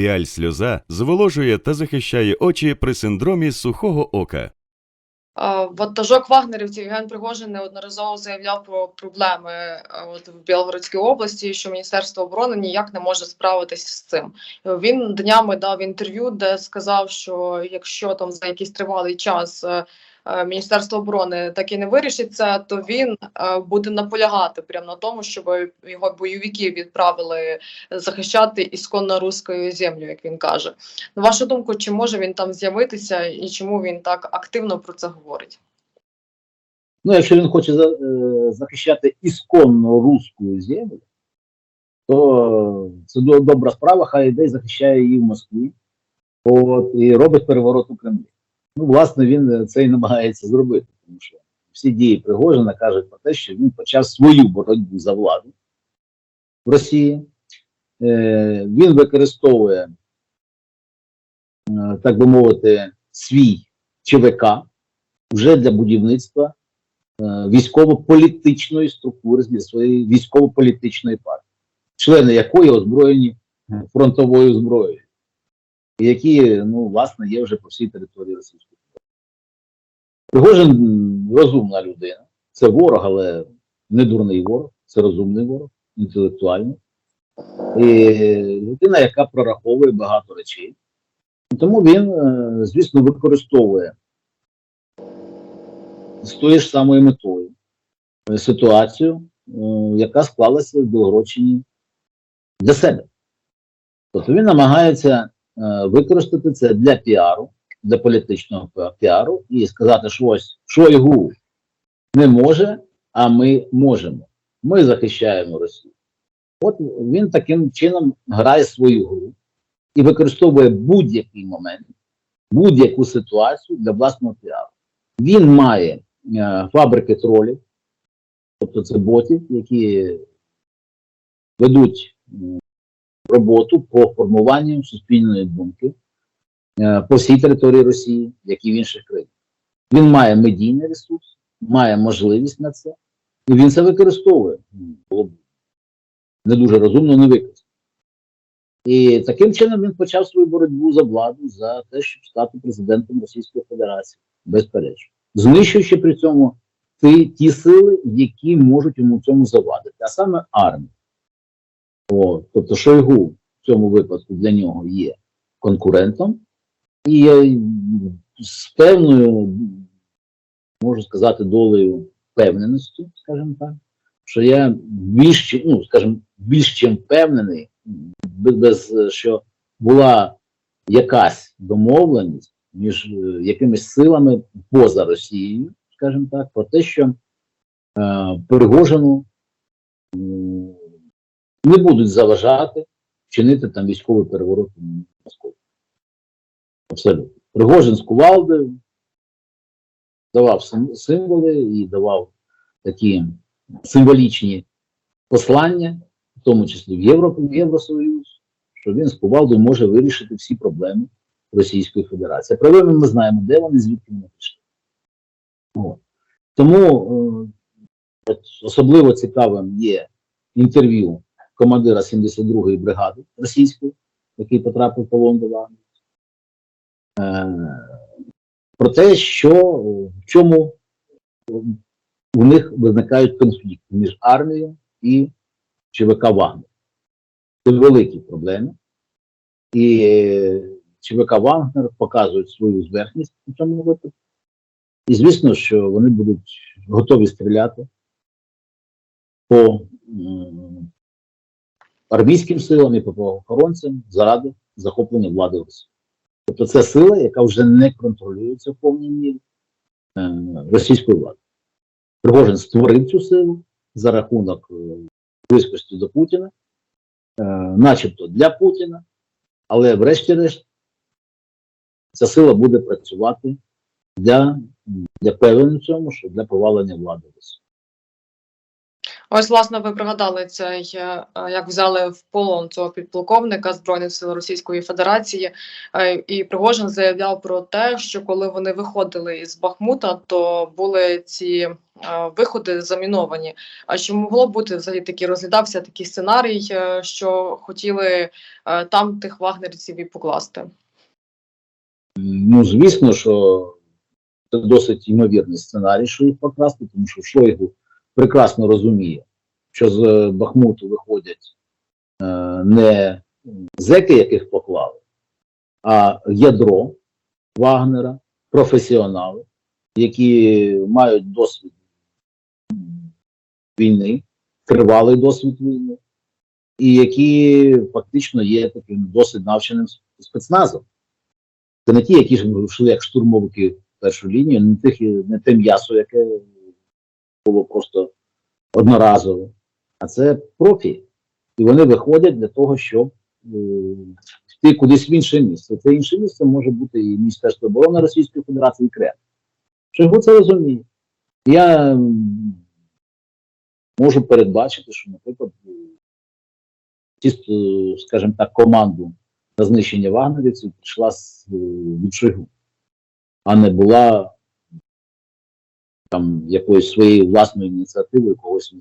Піаль сльоза зволожує та захищає очі при синдромі сухого ока. А, Ватажок вагнерівців Євген Пригожин неодноразово заявляв про проблеми от в Білгородській області, що Міністерство оборони ніяк не може справитися з цим. Він днями дав інтерв'ю, де сказав, що якщо там за якийсь тривалий час е, Міністерство оборони так і не вирішить це, то він е, буде наполягати прямо на тому, щоб його бойовики відправили захищати ісконно руською землю, як він каже. На вашу думку, чи може він там з'явитися і чому він так активно про це говорить? Ну, якщо він хоче е, захищати ісконно руську землю, то це добра справа, хай йде і захищає її в Москві. От, і робить переворот у Кремлі. Ну, власне, він це і намагається зробити, тому що всі дії Пригожина кажуть про те, що він почав свою боротьбу за владу в Росії. Е, він використовує, е, так би мовити, свій ЧВК вже для будівництва е, військово-політичної структури для своєї військово-політичної партії, члени якої озброєні е, фронтовою зброєю, які, ну, власне, є вже по всій території Федерації. Пригожин розумна людина, це ворог, але не дурний ворог, це розумний ворог, інтелектуальний. І людина, яка прораховує багато речей. Тому він, е, звісно, використовує з тою ж самою метою ситуацію, е, яка склалася в Білгородщині для себе. Тобто він намагається е, використати це для піару, для політичного піару і сказати, що ось Шойгу не може, а ми можемо. Ми захищаємо Росію. От він таким чином грає свою гру і використовує будь-який момент, будь-яку ситуацію для власного піару. Він має е, фабрики тролів, тобто це ботів, які ведуть роботу по формуванню суспільної думки по всій території Росії, як і в інших країнах. Він має медійний ресурс, має можливість на це, і він це використовує. Було б не дуже розумно не використати. І таким чином він почав свою боротьбу за владу, за те, щоб стати президентом Російської Федерації, безперечно, знищуючи при цьому ті, ті сили, які можуть йому цьому завадити, а саме армію. О, тобто Шойгу в цьому випадку для нього є конкурентом, і е, з певною, можу сказати, долею впевненості, скажімо так, що я більш, ну, скажімо, більш чим впевнений, без, е, що була якась домовленість між е, якимись силами поза Росією, скажімо так, про те, що е, Пригожину м, не будуть заважати чинити там військовий переворот в Москві. Абсолютно. Пригожин з кувалдою давав символи і давав такі символічні послання, в тому числі в, Євро, в Євросоюз, що він з кувалдою може вирішити всі проблеми Російської Федерації. Проблеми ми знаємо, де вони, звідки вони пішли. Тому е, особливо цікавим є інтерв'ю командира 72-ї бригади російської, який потрапив в полон до Вагнера. Е, про те, що в чому у них виникають конфлікти між армією і ЧВК Вагнер. Це великі проблеми. І е, ЧВК Вагнер показують свою зверхність у цьому випадку. І звісно, що вони будуть готові стріляти по армійським силам і по правоохоронцям заради захоплення влади Росії. Тобто це сила, яка вже не контролюється в повній мірі е, російською владою. Пригожин створив цю силу за рахунок е, близькості до Путіна, е, начебто для Путіна, але врешті-решт ця сила буде працювати для, для певен цьому, що для повалення влади Росії. Ось, власне, ви пригадали цей, е, е, як взяли в полон цього підполковника Збройних сил Російської Федерації, Е, і Пригожин заявляв про те, що коли вони виходили із Бахмута, то були ці виходи заміновані. А чи могло бути взагалі такий розглядався такий сценарій, е, що хотіли е, там тих вагнерівців і покласти? Ну, звісно, що це досить ймовірний сценарій, що їх покрасти, тому що Шойгу прекрасно розуміє, що з е, Бахмуту виходять е, не зеки, яких поклали, а ядро Вагнера, професіонали, які мають досвід війни, тривалий досвід війни, і які фактично є таким досить навченим спецназом. Це не ті, які ж йшли як штурмовики першу лінію, не, тих, не те м'ясо, яке було просто одноразово, а це профі. І вони виходять для того, щоб е, йти кудись в інше місце. Це інше місце може бути і Міністерство оборони Російської Федерації, і Кремль. Чого це розуміє? Я можу передбачити, що, наприклад, е, ті, е, скажімо так, команду на знищення вагнерівців пішла з від Шойгу, а не була там якоїсь своєї власної ініціативи когось.